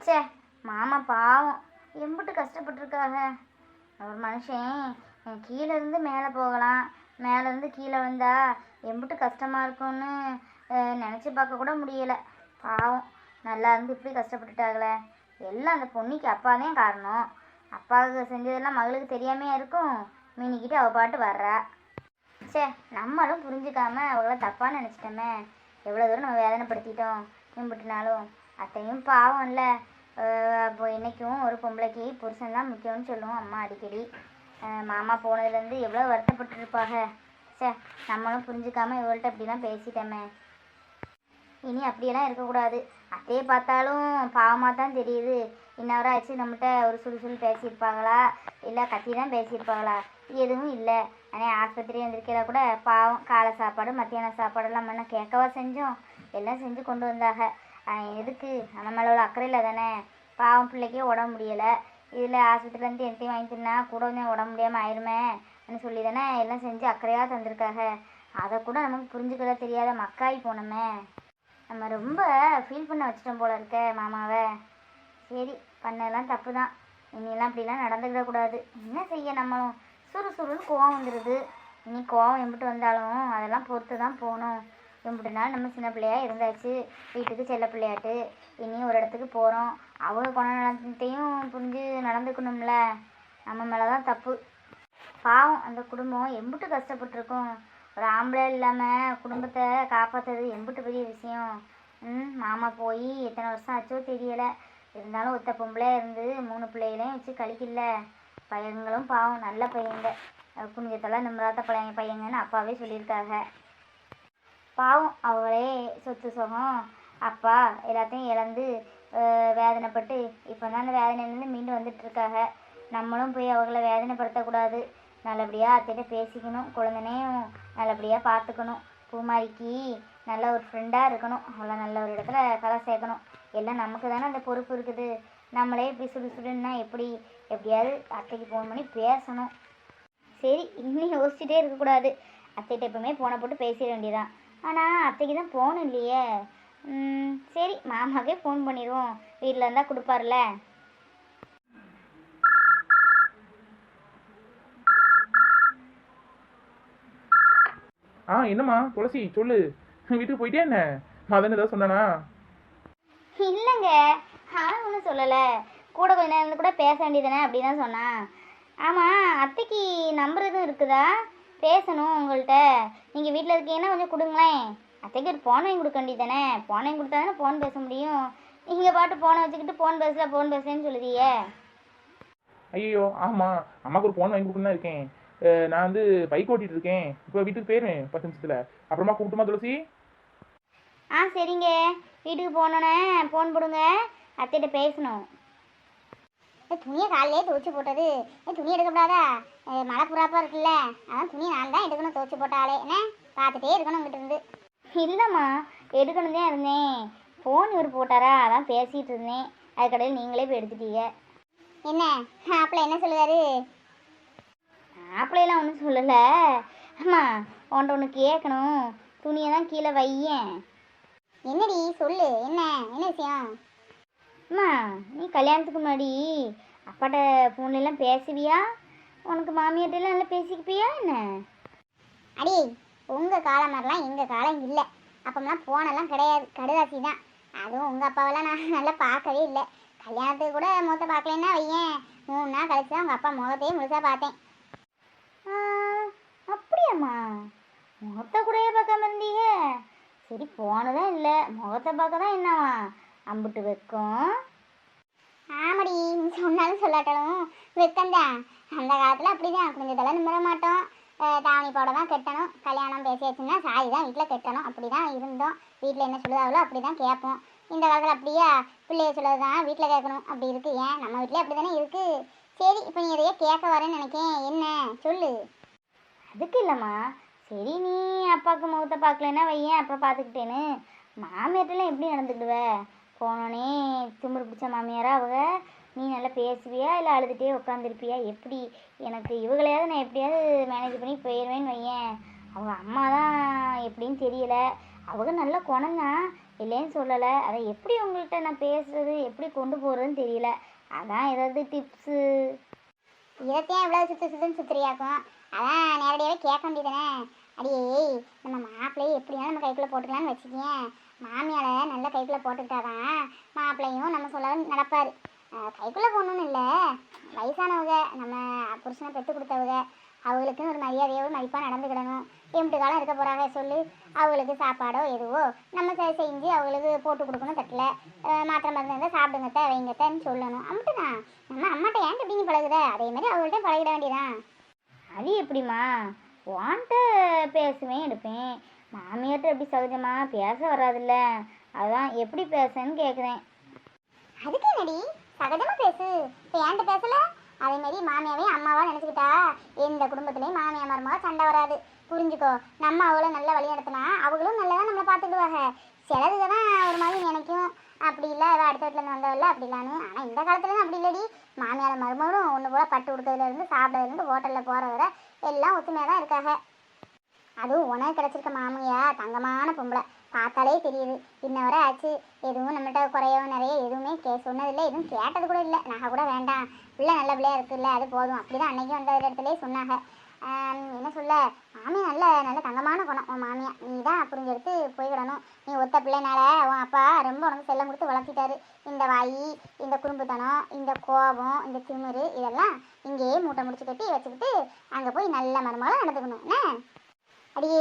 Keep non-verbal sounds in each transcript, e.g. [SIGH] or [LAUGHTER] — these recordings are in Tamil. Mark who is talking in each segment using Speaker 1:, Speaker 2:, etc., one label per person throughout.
Speaker 1: ச்சே மாமா பாவம். எம்பிட்டு கஷ்டப்பட்டிருக்காக. ஒரு மனுஷன் என் மேலே போகலாம். மேலேருந்து கீழே வந்தா எம்பிட்டு கஷ்டமாக இருக்கும்னு நினச்சி பார்க்க கூட முடியலை. பாவம். நல்லா இருந்து இப்படி கஷ்டப்பட்டுட்டாங்களே. எல்லாம் அந்த பொண்ணுக்கு அப்பா தான் காரணம். அப்பாவுக்கு செஞ்சதெல்லாம் மகளுக்கு தெரியாமையா இருக்கும். மீனிக்கிட்டு அவள் பாட்டு வர்றா. ச்சே நம்மளும் புரிஞ்சுக்காம அவளை தப்பாக நினச்சிட்டோமே. எவ்வளோ தூரம் நம்ம வேதனைப்படுத்திட்டோம் எம்பிட்டுனாலும். அத்தையும் பாவம் இல்லை அப்போ என்றைக்கும் ஒரு பொம்பளைக்கு புருஷன் தான் முக்கியம்னு சொல்லுவோம் அம்மா அடிக்கடி. மாமா போனதுலேருந்து எவ்வளோ வருத்தப்பட்டுருப்பாங்க. ச்சே நம்மளும் புரிஞ்சுக்காமல் இவள்கிட்ட அப்படிலாம் பேசிட்டோமே. இனி அப்படியெல்லாம் இருக்கக்கூடாது. அத்தையை பார்த்தாலும் பாவமாக தான் தெரியுது இன்னவரை ஆச்சு நம்மகிட்ட ஒரு சுடு பேசியிருப்பாங்களா? இல்லை கத்தி தான் பேசியிருப்பாங்களா? எதுவும் இல்லை. ஆனால் ஆஸ்பத்திரி வந்திருக்கிறதா கூட பாவம் காலை சாப்பாடு மத்தியான சாப்பாடெல்லாம் முன்ன கேட்கவா செஞ்சோம்? எல்லாம் செஞ்சு கொண்டு வந்தாங்க? எதுக்கு? நம்ம மேலே உள்ள அக்கறையில் தானே? பாவம் பிள்ளைக்கே உடம்பு முடியலை. இதில் ஆஸ்பத்திரிலேருந்து எந்தையும் வாங்கி தின்னா கூட வந்து உடம்பு முடியாமல் ஆயிருமே அப்படின்னு சொல்லி தானே எல்லாம் செஞ்சு அக்கறையாக தந்திருக்காங்க அதை கூட நமக்கு புரிஞ்சுக்கிட தெரியாத மக்காய் போனோமே. நம்ம ரொம்ப ஃபீல் பண்ண வச்சிட்டோம் போல இருக்க மாமாவை. சரி பண்ணதெல்லாம் தப்பு தான் இனியெல்லாம் அப்படிலாம் நடந்துக்கிடக்கூடாது என்ன செய்ய நம்மளும் சுறுசுறுன்னு கோவம் வந்துடுது இனி கோவம் எம்பிட்டு வந்தாலும் அதெல்லாம் பொறுத்து தான் போகணும். எம்பிட்டு நாள் நம்ம சின்ன பிள்ளையா இருந்தாச்சு. வீட்டுக்கு செல்ல பிள்ளையாட்டு. இனியும் ஒரு இடத்துக்கு போகிறோம் அவங்க குணநலத்தையும் புரிஞ்சு நடந்துக்கணும்ல. நம்ம மேலே தான் தப்பு. பாவம் அந்த குடும்பம் எம்பிட்டு கஷ்டப்பட்டிருக்கும். ஒரு ஆம்பளை இல்லாமல் குடும்பத்தை காப்பாற்றுறது எம்பிட்டு பெரிய விஷயம். ம் மாமா போய் எத்தனை வருஷம் ஆச்சோ தெரியலை. இருந்தாலும் ஒத்த பொம்பளையாக இருந்து மூணு பிள்ளைகளையும் வச்சு கழிக்கல. பையங்களும் பாவம் நல்ல பையங்க அஹ் புனிதத்தெல்லாம் பழைய பையங்கன்னு அப்பாவே சொல்லியிருக்காங்க. பாவம் அவங்களே சொத்து சுகம். அப்பா எல்லாத்தையும் இழந்து வேதனைப்பட்டு இப்போ தான் அந்த வேதனையிலேருந்து மீண்டு வந்துட்டு இருக்காங்க நம்மளும் போய் அவங்கள வேதனைப்படுத்தக்கூடாது. நல்லபடியாக அத்தைகிட்ட பேசிக்கணும் குழந்தைனையும் நல்லபடியாக பார்த்துக்கணும். பூமாரிக்கு நல்ல ஒரு ஃப்ரெண்டாக இருக்கணும். அவளை நல்ல ஒரு இடத்துல கலை சேர்க்கணும். எல்லாம் நமக்கு தானே அந்த பொறுப்பு இருக்குது. நம்மளே இப்படி சுடு சுடுன்னா எப்படி? எப்படியாவது அத்தைக்கு ஃபோன் பண்ணி பேசணும். சரி இன்னும் யோசிச்சுட்டே இருக்கக்கூடாது. அத்தைகிட்ட எப்பவுமே ஃபோனை போட்டு பேசிட வேண்டியதான் ஆனால் அத்தைக்கு தான் ஃபோன் இல்லையே. சரி மாமாக்கே ஃபோன் பண்ணிடுவோம். வீட்டில் இருந்தால் கொடுப்பார்ல.
Speaker 2: ஆ என்னம்மா துளசி சொல்லு. வீட்டுக்கு போயிட்டே என்ன? மதன் ஏதாவது சொன்னானா?
Speaker 1: இல்லைங்க அவன் ஒன்றும் சொல்லலை. கூட கொஞ்ச நேரம் கூட பேச வேண்டியதானே அப்படி தான் சொன்னான். ஆமாம் அத்தைக்கு நம்பர் எதுவும் இருக்குதா? பேசணும் உங்கள்கிட்ட நீங்கள் வீட்டில் இருக்கீங்கன்னா கொஞ்சம் கொடுங்களேன். அத்தைக்கு ஒரு வாங்கி கொடுக்க வேண்டியதானே ஃபோன் வாங்கி கொடுத்தா தானே ஃபோன் பேச முடியும்? நீங்கள் பாட்டு ஃபோனை வச்சுக்கிட்டு ஃபோன் பேசல ஃபோன் பேசுறேன்னு சொல்லுதியே
Speaker 2: ஐயோ ஆமாம் அம்மாவுக்கு ஒரு ஃபோன் வாங்கி கொடுக்கணும் தான் இருக்கேன். நான் வந்து பைக் ஓட்டிட்டு இருக்கேன். இப்போ வீட்டுக்கு போயிருவேன் பத்து நிமிஷத்தில். அப்புறமா கூப்பிட்டுமா துளசி?
Speaker 1: ஆ சரிங்க. வீட்டுக்கு போனோன்னே ஃபோன் போடுங்க. அத்தைகிட்ட பேசணும். துணியை காலையிலே துவைச்சு போட்டது. ஏ துணி எடுக்கப்படாதா அஹ் மழை புறாப்பா இருக்குல்ல. அதான் துணியை நான் தான் எடுக்கணும் துவைச்சு போட்டாலே என்ன? பார்த்துட்டே இருக்கணும் உங்ககிட்ட இருந்து. இல்லைம்மா எடுக்கணும் தான் இருந்தேன். ஃபோன் இவர் போட்டாரா? அதான் பேசிகிட்டு இருந்தேன். அதுக்கடையில் நீங்களே போய் எடுத்துட்டீங்க. என்ன? மாப்பிள்ள என்ன சொல்லுவாரு? மாப்பிள்ளையெல்லாம் ஒன்றும் சொல்லலை. அம்மா உன்ட்ட ஒன்று கேட்கணும். துணியை தான் கீழே வையேன். என்னடி? சொல்லு. என்ன? என்ன விஷயம்? அம்மா நீ கல்யாணத்துக்கு முன்னாடி அப்பாட்ட ஃபோன்லலாம் பேசுவியா? உனக்கு மாமியார்ட்டெல்லாம் நல்லா பேசிக்கிப்பியா என்ன? அடி உங்கள் காலம் மாதிரிலாம் எங்கள் காலம் இல்லை. அப்போம்லாம் ஃபோனெல்லாம் கிடையாது. கடுதாசி தான். அதுவும் உங்கள் அப்பாவெல்லாம் நான் நல்லா பார்க்கவே இல்லை. கல்யாணத்துக்கு கூட முகத்தை பார்க்கலன்னா வையேன். மூணு நாள் கழிச்சு தான் உங்கள் அப்பா முகத்தையே முழுசாக பார்த்தேன். அப்படியாம்மா? முகத்தை கூடயே பார்க்காம இருந்தீங்க. சரி போனதான் இல்லை. முகத்தை பார்க்க தான் என்னவா அம்புட்டு வைக்கும். ஆமாடி நீ சொன்னாலும் சொல்லாட்டாலும் வெக்கம்தான் அந்த காலத்தில் அப்படிதான் குஞ்சதெல்லாம் நிமிர மாட்டோம். தாவணி போட தான் கட்டணும். கல்யாணம் பேசியாச்சுன்னா சாரி தான் வீட்டில் கட்டணும். அப்படி தான் இருந்தோம். வீட்டில் என்ன சொல்லுதாங்களோ அப்படி தான் கேட்போம். இந்த காலத்தில் அப்படியா? பிள்ளைய சொல்லுறது தான் வீட்டில் கேட்கணும். அப்படி இருக்கு. ஏன்? நம்ம வீட்டிலே அப்படி தானே இருக்கு. சரி இப்போ நீ எதையோ கேட்க வரேன்னு நினைக்கேன். என்ன? சொல்லு. அதுக்கு இல்லைம்மா. சரி நீ அப்பாவுக்கு முகத்தை பார்க்கலன்னா வையேன். அப்புறம் பார்த்துக்கிட்டேன்னு. மாமியார்ட்டெல்லாம் எப்படி நடந்துக்கிடுவ? போனோடனே திமிரு பிடிச்ச மாமியாரா அவங்க? நீ நல்லா பேசுவியா? இல்லை அழுதுகிட்டே உட்காந்துருப்பியா எப்படி? எனக்கு இவங்களையாவது நான் எப்படியாவது மேனேஜ் பண்ணி போயிடுவேன்னு வையேன். அவங்க அம்மா தான் எப்படின்னு தெரியல. அவங்க நல்ல குணந்தான் இல்லைன்னு சொல்லலை. அதை எப்படி உங்கள்கிட்ட நான் பேசுறது? எப்படி கொண்டு போகிறதுன்னு தெரியல. அதான் ஏதாவது டிப்ஸு
Speaker 3: இதைத்தான் இவ்வளோ சுற்று சுற்றுன்னு சுற்றுறியாக்கும் அதான் நேரடியாகவே கேட்க வேண்டியதானே அடியே நம்ம மாப்பிள்ளையே எப்படியாவது நம்ம கைக்குள்ளே போட்டுக்கலாம்னு வச்சுக்கேன் மாமியாரை நல்ல கைக்குள்ளே போட்டுக்கிட்டாதான் மாப்பிள்ளையும் நம்ம சொல்ல நடப்பார். கைக்குள்ளே போகணுன்னு இல்லை. வயசானவங்க நம்ம புருஷனை பெற்று கொடுத்தவங்க அவங்களுக்குன்னு ஒரு மரியாதையோடு மதிப்பாக நடந்துக்கிடணும். எம்பிட்டு காலம் இருக்க போகிறாங்க சொல்லி அவங்களுக்கு சாப்பாடோ எதுவோ நம்ம செஞ்சு அவங்களுக்கு போட்டு கொடுக்கணும் தட்டில். அஹ் மாத்திரை மருந்து இருந்தால் சாப்பிடுங்கத்த வைங்கத்தன்னு சொல்லணும். அம்முட்டுதான் நம்ம அம்மாட்ட ஏன் எப்படிங்க பழகுத அதே மாதிரி அவங்கள்ட்ட பழகிட வேண்டியதான்
Speaker 1: அது எப்படிம்மா? வான்ட்ட பேசுவேன் எடுப்பேன். மாமியார்கிட்ட எப்படி சகஜமாக பேச வராதுல்ல? அதான் எப்படி பேசுன்னு கேட்குறேன்
Speaker 3: அதுக்கு என்னடி? சகஜமாக பேசு. இப்போ ஏன்ட்ட பேசல? அதே மாதிரி மாமியாவே அம்மாவா நினச்சிக்கிட்டா? எந்த குடும்பத்துலேயும் மாமியா மருமக சண்டை வராது. புரிஞ்சுக்கோ நம்ம அவளை நல்லா வழி நடத்தினா அவங்களும் நல்லா நம்மளை பார்த்துக்கிடுவாங்க. சிலதுக தான் ஒரு மாதிரி நினைக்கும். அப்படி இல்லை அவ அடுத்த வீட்டில் வந்தவல்ல அப்படிலான்னு ஆனால் இந்த காலத்துலலாம் அப்படி இல்லடி. மாமியார் மருமகளும் ஒன்று போல பட்டு கொடுக்கறதுலேருந்து சாப்பிட்றதுலேருந்து ஹோட்டலில் போகிற வரை எல்லாம் ஒத்துமையாக தான் இருக்காங்க. அதுவும் உனக்கு கிடச்சிருக்க மாமியா தங்கமான பொம்பளை. பார்த்தாலே தெரியுது. இன்ன வரை ஆச்சு. எதுவும் நம்மகிட்ட குறையோ நிறைய எதுவுமே கே சொன்னதில்லை. எதுவும் கேட்டது கூட இல்லை. நகை கூட வேண்டாம். பிள்ளை நல்ல பிள்ளையா இருக்குல்ல அது போதும். அப்படி தான் அன்னைக்கு வந்த இடத்துலயே சொன்னாங்க. என்ன சொல்ல? மாமியா நல்ல நல்ல தங்கமான குணம். உன் மாமியா நீ தான் புரிஞ்செடுத்து போய்விடணும். நீ ஒத்த பிள்ளைனால உன் அப்பா ரொம்ப உனக்கு செல்லம் கொடுத்து வளர்த்திட்டாரு. இந்த வாய் இந்த குறும்புத்தனம் இந்த கோபம் இந்த திமிரு இதெல்லாம் இங்கேயே மூட்டை முடிச்சு கட்டி வச்சுக்கிட்டு அங்கே போய் நல்ல மருமகளாக நடந்துக்கணும். என்ன? அடியே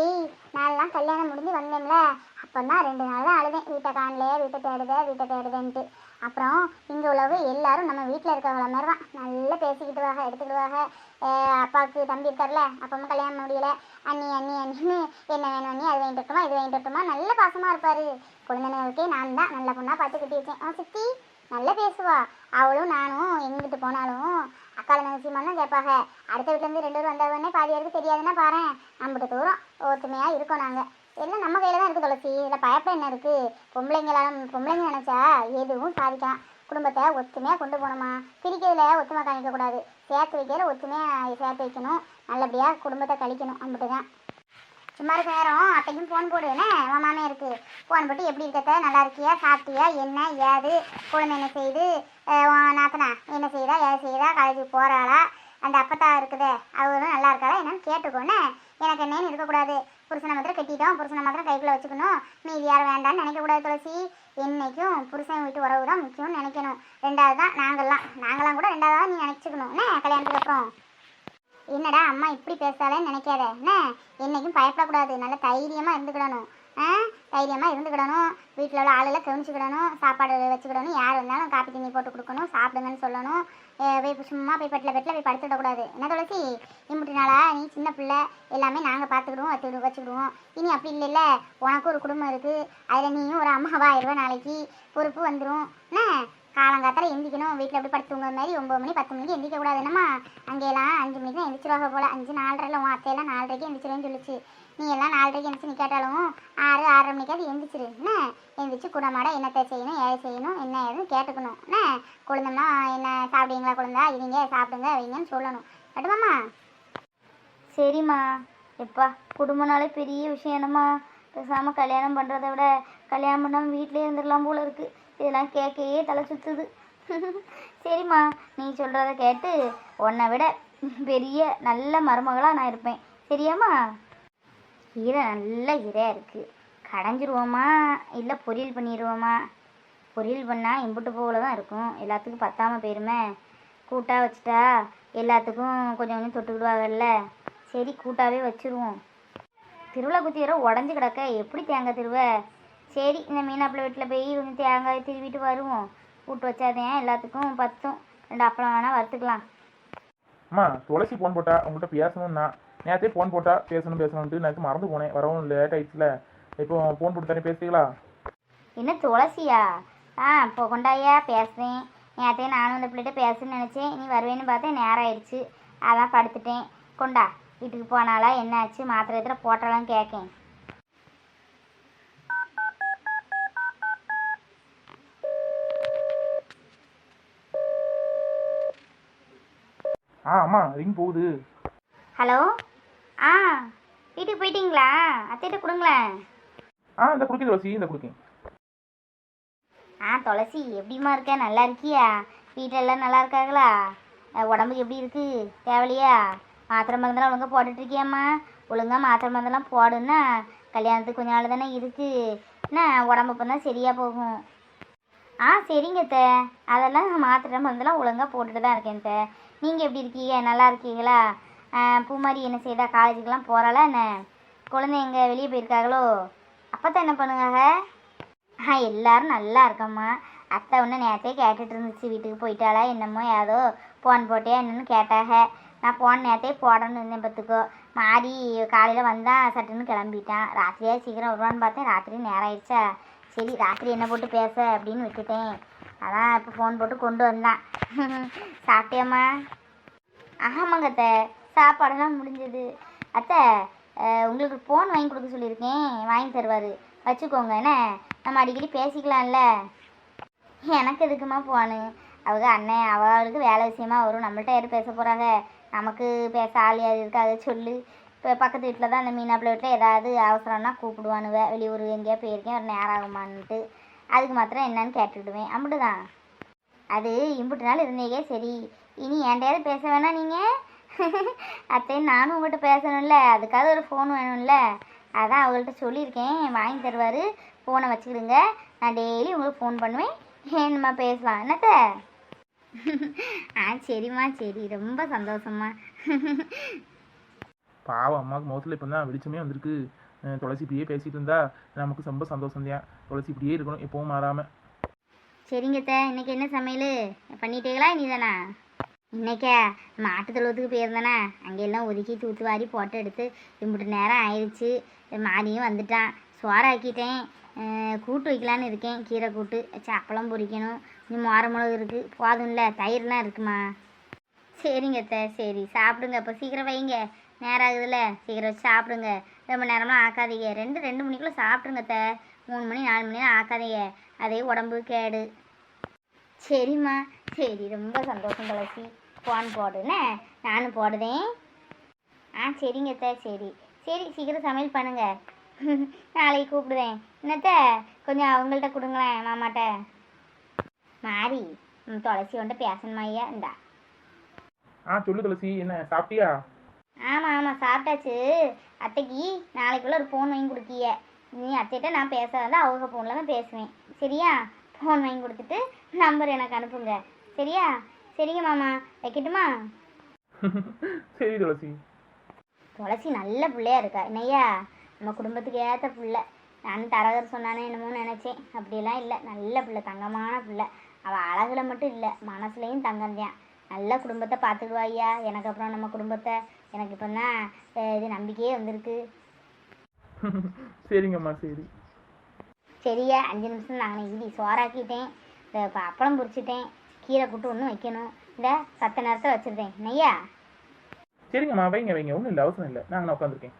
Speaker 3: நான்லாம் கல்யாணம் முடிஞ்சு வந்தேன்ல அப்போ தான் ரெண்டு நாள் தான் அழுதேன். வீட்டை காணலையே வீட்டை தேடுதே வீட்டை தேடுதேன்ட்டு. அப்புறம் இங்கே உள்ளவங்க எல்லாரும் நம்ம வீட்டில் இருக்கவங்கள மாதிரி தான் நல்லா பேசிக்கிட்டுவாங்க எடுத்துக்கிடுவாங்க. அஹ் அப்பாவுக்கு தம்பி இருக்கார்ல அப்பா அம்மா கல்யாணம் முடியல. அண்ணி அண்ணி அண்ணின்னு என்ன வேணும் அண்ணி அது வாங்கிட்டு வரட்டுமா இது வாங்கிட்டு வரட்டுமா நல்ல பாசமாக இருப்பார். குழந்தைகளுக்கே நான் தான் நல்ல பொண்ணாக பார்த்து கட்டி வச்சேன். ஆ சித்தி நல்லா பேசுவா. அவளும் நானும் எங்கிட்டு போனாலும் அக்கால நினைச்சியமா தான் கேட்பாங்க. அடுத்த வீட்டிலேருந்து ரெண்டு பேரும் வந்தவொடனே பாதி பேருக்கு தெரியாதுன்னா பாரு நம்மகிட்ட தூரம் ஒத்துமையாக இருக்கோம் நாங்கள் எல்லாம் நம்ம கையில் தான் இருக்குது துளசி? இதில் பயப்பட என்ன இருக்குது பொம்பளைங்களாலும் பொம்பளைங்க நினச்சா எதுவும் சாதிக்கலாம். குடும்பத்தை ஒத்துமையாக கொண்டு போகணுமா? பிரிக்கிறதுல ஒத்துமை காணிக்கக்கூடாது சேர்த்து வைக்கிறதுல ஒத்துமையாக சேர்த்து வைக்கணும். நல்லபடியாக குடும்பத்தை கழிக்கணும். அம்பிட்டு தான் சும்மா இருக்க நேரம் அத்தைக்கும் ஃபோன் போடு. என்ன? இருக்குது ஃபோன் போட்டு எப்படி இருக்கத்த? நல்லா இருக்கியா? சாப்பிட்டியா? என்ன? ஏது? குழந்தை என்ன செய்யுது? உன் நாத்தனா என்ன செய்யுதா? ஏது செய்யுதா காலேஜுக்கு போகிறாளா அந்த அப்பத்தா இருக்குதே? அவரும் நல்லா இருக்காளா? என்னன்னு கேட்டுக்கோன்னு எனக்கு என்னன்னு இருக்கக்கூடாது. புருஷனை மாத்திரம் கட்டிட்டோம். புருஷனை மாத்திரம் கைக்குள்ளே வச்சுக்கணும். மீதி யாரும் வேண்டாம்னு நினைக்கக்கூடாது துளசி. என்னைக்கும் புருஷன் வீட்டு உறவு தான் முக்கியம்னு நினைக்கணும். ரெண்டாவது தான் நாங்கள்லாம் நாங்களாம் கூட ரெண்டாவது தான் நீ நினச்சிக்கணும். என்ன? கல்யாணத்துக்கு அப்புறம். என்னடா அம்மா இப்படி பேசாலேன்னு நினைக்காத. என்ன? என்னைக்கும் பயப்படக்கூடாது. நல்ல தைரியமாக இருந்துக்கிடணும். ஆ? தைரியமாக இருந்துக்கிடணும். வீட்டில் உள்ள ஆளெல்லாம் கவனிச்சுக்கிடணும். சாப்பாடு வச்சுக்கிடணும். யார் வந்தாலும் காப்பி தண்ணி போட்டு கொடுக்கணும். சாப்பிடுங்கன்னு சொல்லணும். போய் சும்மா போய் பெட்டில் பெட்டில் போய் படுத்துவிடக்கூடாது என்ன துளசி? இம்முட்டு நாளா நீ சின்ன பிள்ளை. எல்லாமே நாங்கள் பார்த்துக்கிடுவோம். வச்சுக்கிடுவோம் வச்சுக்கிடுவோம். இனி அப்படி இல்லைல்ல. உனக்கும் ஒரு குடும்பம் இருக்குது அதில் நீயும் ஒரு அம்மாவாயிருவா நாளைக்கு. பொறுப்பு வந்துடும் என்ன? காலங்காத்தால எந்திக்கணும். வீட்டில் எப்படி படுத்து தூங்குற மாதிரி ஒம்பது மணி பத்து மணிக்கு எந்திக்க கூடாது. என்னம்மா? அங்கெல்லாம் அஞ்சு மணிக்கு தான் எந்திரிச்சிருவாங்க போல். அஞ்சு நாலரைல உன் அத்தையெல்லாம் நாலரைக்கு எந்திரிச்சிருவேன்னு சொல்லிச்சு. நீ எல்லாம் நாலரைக்கு எந்திரிச்சு நீ கேட்டாலும் ஆறு ஆறரை மணிக்காவது எந்திரிச்சிரு. என்ன? எந்திரிச்சு குடமாட என்னத்தை செய்யணும் ஏது செய்யணும் என்ன ஏதுன்னு கேட்டுக்கணும். என்ன? குழந்தம்னா என்ன சாப்பிடுவீங்களா குழந்தா? இவங்க சாப்பிடுங்க வைங்கன்னு சொல்லணும். கட்டுமாம்மா
Speaker 1: சரிம்மா. எப்பா குடும்பம்னாலே பெரிய விஷயம். என்னம்மா? பேசாமல் கல்யாணம் பண்ணுறத விட கல்யாணம் பண்ணாமல் வீட்டிலே இருந்துடலாம் போல இருக்குது இதெல்லாம் கேட்கையே தலை சுற்றுது சரிம்மா நீ சொல்கிறத கேட்டு உன்னை விட பெரிய நல்ல மருமகளாக நான் இருப்பேன். சரியாம்மா? கீரை நல்ல கீரையாக இருக்குது கடைஞ்சிருவோமா? இல்லை பொரியல் பண்ணிடுவோமா பொரியல் பண்ணால் இம்புட்டு போகல தான் இருக்கும். எல்லாத்துக்கும் பத்தாமல் போயிருமே. கூட்டாக வச்சுட்டா எல்லாத்துக்கும் கொஞ்சம் கொஞ்சம் தொட்டுக்கிடுவாங்கல்ல. சரி கூட்டாகவே வச்சுருவோம். திருவிழா குத்தி வர உடஞ்சி கிடக்க. எப்படி தேங்காய் திருவ? சரி இந்த மீனாப்பிள்ளை வீட்டில் போய் கொஞ்சம் தேங்காய் திருவிட்டு வருவோம். கூட்டு வச்சாதேன் எல்லாத்துக்கும் பத்தும். ரெண்டு அப்பளம் வேணால் வறுத்துக்கலாம்.
Speaker 2: அம்மா துளசி ஃபோன் போட்டா உங்கள்கிட்ட பேசணும்னா நேரத்தே ஃபோன் போட்டா பேசணும் பேசணும்ட்டு நேற்று மறந்து போனேன். வரவும் லேட் ஆயிடுச்சுல. இப்போ ஃபோன் போட்டு தானே பேசுறீங்களா?
Speaker 1: என்ன துளசியா? ஆ இப்போ கொண்டாயா பேசுகிறேன் நேற்றே நானும் அந்த பிள்ளைகிட்ட பேசுன்னு நினச்சேன். நீ வருவேன்னு பார்த்தேன் நேரம் ஆயிடுச்சு. அதான் படுத்துட்டேன். கொண்டா வீட்டுக்கு போனாலா என்னாச்சு? மாத்திரை எத்தனை போட்டாலாம் கேட்கேன்
Speaker 2: ஆ அம்மா ரிங் போகுது.
Speaker 1: ஹலோ? ஆ வீட்டுக்கு போயிட்டீங்களா? அத்தைகிட்ட கொடுங்களேன்.
Speaker 2: ஆ இந்த குடுக்கேன் துளசி இந்த குடுக்கேன்
Speaker 1: ஆ துளசி எப்படிம்மா இருக்க? நல்லா இருக்கியா? வீட்டில் எல்லாம் நல்லா இருக்காங்களா? உடம்புக்கு எப்படி இருக்கு? தேவலையா மாத்திரை மருந்தெல்லாம் ஒழுங்கா போட்டுட்டு இருக்கியாம்மா? ஒழுங்கா மாத்திரை மருந்தெல்லாம் போடுன்னா கல்யாணத்துக்கு கொஞ்ச நாள் தானே இருக்கு. என்ன உடம்பு இப்போ தான் சரியாக போகும்? ஆ சரிங்க அத்தை. அதெல்லாம் மாத்திரை மருந்தெல்லாம் ஒழுங்கா போட்டுட்டு தான் இருக்கேன் அத்தை. நீங்கள் எப்படி இருக்கீங்க? நல்லா இருக்கீங்களா? பூமாரி என்ன செய்தா? காலேஜுக்கெல்லாம் போகிறாளா என்ன? குழந்தைங்க வெளியே போயிருக்காங்களோ அப்போ தான் என்ன பண்ணுங்க ஆ எல்லோரும் நல்லா இருக்கம்மா. அத்தை ஒன்று நேரத்தே கேட்டுட்டு இருந்துச்சு. வீட்டுக்கு போயிட்டாளா? என்னமோ ஏதோ ஃபோன் போட்டியா? என்னன்னு கேட்டாக நான் போன நேரத்தே போடணும்னு இருந்தேன் பார்த்துக்கோ. மாறி காலையில் வந்தால் சட்டுன்னு கிளம்பிட்டான். ராத்திரியா சீக்கிரம் வருவான்னு பார்த்தேன். ராத்திரி நேரம் ஆயிடுச்சா? சரி ராத்திரி என்ன போட்டு பேச அப்படின்னு விட்டுட்டேன். அதான் இப்போ ஃபோன் போட்டு கொண்டு வந்தான். [LAUGHS] சாப்பிட்டியாம்மா? ஆமாங்க அத்தை. சாப்பாடெல்லாம் முடிஞ்சது. அத்தை உங்களுக்கு ஃபோன் வாங்கி கொடுக்க சொல்லியிருக்கேன். வாங்கி தருவார். வச்சுக்கோங்க. என்ன? நம்ம அடிக்கடி பேசிக்கலாம்ல. எனக்கு எதுக்குமா ஃபோனு அவங்க அண்ணன் அவளுக்கு வேலை விஷயமா வரும். நம்மள்ட்ட யாரும் பேச போகிறாங்க நமக்கு பேச ஆள் யார் இருக்கா அதை சொல்லு. இப்போ பக்கத்து வீட்டில் தான் அந்த மீனாப்பிள்ள வீட்டில் ஏதாவது அவசரம்னா கூப்பிடுவானுவ. வெளியூர் எங்கேயா போயிருக்கேன். ஒரு நேரம் ஆகுமான்ட்டு அதுக்கு மாத்திரம் என்னன்னு கேட்டுவிடுவேன். அப்படிதான் அது இம்புட்டு நாள் இருந்தீங்க சரி. இனி என்கிட்டயாவது பேச வேணாம் நீங்கள் அத்தையும் நானும் உங்கள்கிட்ட பேசணும்ல. அதுக்காக ஒரு ஃபோன் வேணும்ல. அதான் அவங்கள்ட்ட சொல்லியிருக்கேன். வாங்கி தருவார். ஃபோனை வச்சுக்கிடுங்க. நான் டெய்லி உங்களுக்கு ஃபோன் பண்ணுவேன். என்னம்மா பேசலாம். என்னத்த? ஆ சரிம்மா சரி. ரொம்ப சந்தோஷம்மா.
Speaker 2: பாவம் அம்மாவுக்கு முகத்தில் இப்போ தான் வெளிச்சமே வந்திருக்கு. துளசி இப்படியே பேசிட்டு இருந்தா நமக்கு ரொம்ப சந்தோஷம் தான் துளசி இப்படியே இருக்கணும் எப்பவும் மாறாம.
Speaker 1: சரிங்க தே இன்னைக்கு என்ன சமையல்? பண்ணிட்டீங்களா? நீதானா இன்னைக்கா? மாட்டு தொழுவத்துக்கு போயிருந்தேனா அங்கெல்லாம் ஒதுக்கி தூத்து வாரி போட்டோ எடுத்து இம்பிட்டு நேரம் ஆயிடுச்சு மாடியும் வந்துட்டான். சோறாக்கிட்டேன் கூட்டு வைக்கலான்னு இருக்கேன். கீரை கூட்டு. வச்சு அப்பளம் பொரிக்கணும் இன்னும் மோர மிளகு இருக்குது போதும்ல. தயிர்லாம் இருக்குமா? சரிங்க அத்தை. சரி சாப்பிடுங்க. அப்போ சீக்கிரம் வைங்க. நேரம் ஆகுதுல்ல. சீக்கிரம் வச்சு சாப்பிடுங்க. ரொம்ப நேரம்லாம் ஆக்காதீங்க. ரெண்டு ரெண்டு மணிக்குள்ளே சாப்பிட்ருங்க அத்தை. மூணு மணி நாலு மணி ஆக்காதீங்க. அதே உடம்பு கேடு. சரிம்மா. சரி ரொம்ப சந்தோஷம் துளசி ஃபோன் போடுனே நானும் போடுதேன். ஆ சரிங்க அத்தை. சரி. சரி சீக்கிரம் சமையல் பண்ணுங்க. நாளைக்கு கூப்பிடுவேன் என்னத்த கொஞ்சம் அவங்கள்ட்ட கொடுங்களேன் மாமாட்ட. மாறி துளசி ஒன்ட்ட பேசணுமா ஐயா இந்தா.
Speaker 2: ஆ சொல்லு துளசி என்ன சாப்பிட்டியா?
Speaker 1: ஆமாம் ஆமாம் சாப்பிட்டாச்சு. அத்தைக்கு நாளைக்குள்ள ஒரு ஃபோன் வாங்கி கொடுக்கிய. நீ அத்தைகிட்ட நான் பேச வந்து அவங்க ஃபோனில் தான் பேசுவேன். சரியா? ஃபோன் வாங்கி கொடுத்துட்டு நம்பர் எனக்கு அனுப்புங்க. சரியா? சரிங்க மாமா. வைக்கட்டுமா? [LAUGHS]
Speaker 2: சரி துளசி.
Speaker 1: துளசி நல்ல பிள்ளையா இருக்கா. என்னய்யா? நம்ம குடும்பத்துக்கு ஏற்ற பிள்ளை. நானும் தரகர் சொன்னானே என்னமோ நினச்சேன். அப்படியெல்லாம் இல்லை. நல்ல பிள்ளை தங்கமான பிள்ளை. அவள் அழகுல மட்டும் இல்லை. மனசுலையும் தங்கம்தான் நல்ல குடும்பத்தை பார்த்துக்குவா ஐயா. எனக்கு அப்புறம் நம்ம குடும்பத்தை எனக்கு இப்போ தான் இது நம்பிக்கையே வந்திருக்கு.
Speaker 2: சரிங்கம்மா சரி.
Speaker 1: சரியா அஞ்சு நிமிஷம் நாங்கள் இடி சோறாக்கிட்டேன். இந்த இப்போ அப்பளம் பொரிச்சிட்டேன். கீரை கூட்டு ஒன்றும் வைக்கணும். இந்த சத்த நேரத்தை வச்சுருந்தேன். நையா?
Speaker 2: சரிங்கம்மா வைங்க வைங்க. ஒன்றும் இல்லை அவசரம் இல்லை. நாங்கள் உட்காந்துருக்கேன்